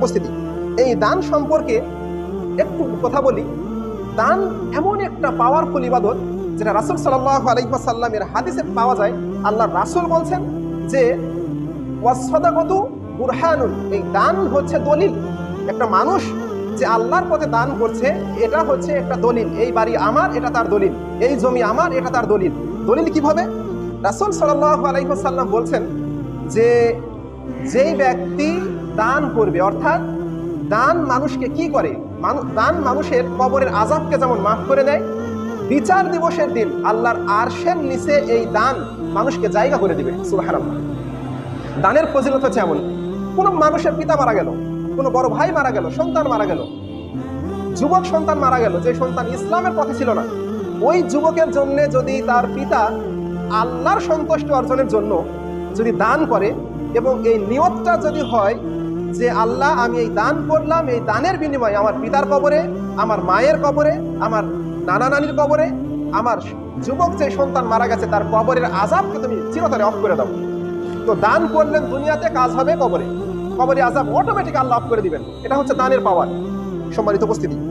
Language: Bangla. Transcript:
উপস্থিতি। এই দান সম্পর্কে একটু কথা বলি। দান এমন একটা পাওয়ারফুল ইবাদত যেটা রাসুল সাল্লাহ আলাইসাল্লামের হাদিসে পাওয়া যায়। আল্লাহ রাসুল বলছেন যে ওয়াসদাকতু বুরহানুন। এই দান হচ্ছে দলিল। একটা মানুষ যে আল্লাহর পথে দান করছে, এটা হচ্ছে একটা দলিল। এই বাড়ি আমার, এটা তার দলিল। এই জমি আমার, এটা তার দলিল। দলিল কীভাবে? রাসুল সাল্লাহ আলাইসাল্লাম বলছেন যে, যেই ব্যক্তি দান করবে, অর্থাৎ দান মানুষকে কি করে? দান মানুষের কবরের আজাবকে যেমন মাফ করে দেয়, বিচার দিবসের দিন আল্লাহর আরশের নিচে এই দান মানুষকে জায়গা করে দিবে, সুবহানাল্লাহ। দানের ফজিলত হচ্ছে এমন, কোন মানুষের পিতা মারা গেল, কোনো বড় ভাই মারা গেল, সন্তান মারা গেল, যুবক সন্তান মারা গেল, যে সন্তান ইসলামের পথে ছিল না, ওই যুবকের জন্য যদি তার পিতা আল্লাহর সন্তুষ্ট অর্জনের জন্য যদি দান করে এবং এই নিয়তটা যদি হয় যে আল্লাহ, আমি এই দান করলাম, এই দানের বিনিময়ে আমার পিতার কবরে, আমার মায়ের কবরে, আমার নানা নানির কবরে, আমার যুবক যে সন্তান মারা গেছে, তার কবরের আজাবকে তুমি চিরতরে অফ করে দাও। তো দান করলেন, দুনিয়াতে কাজ হবে কবরে। কবরে আজাব অটোমেটিক আল্লাহ অফ করে দিবেন। এটা হচ্ছে দানের পাওয়ার সম্মানিত উপস্থিতি।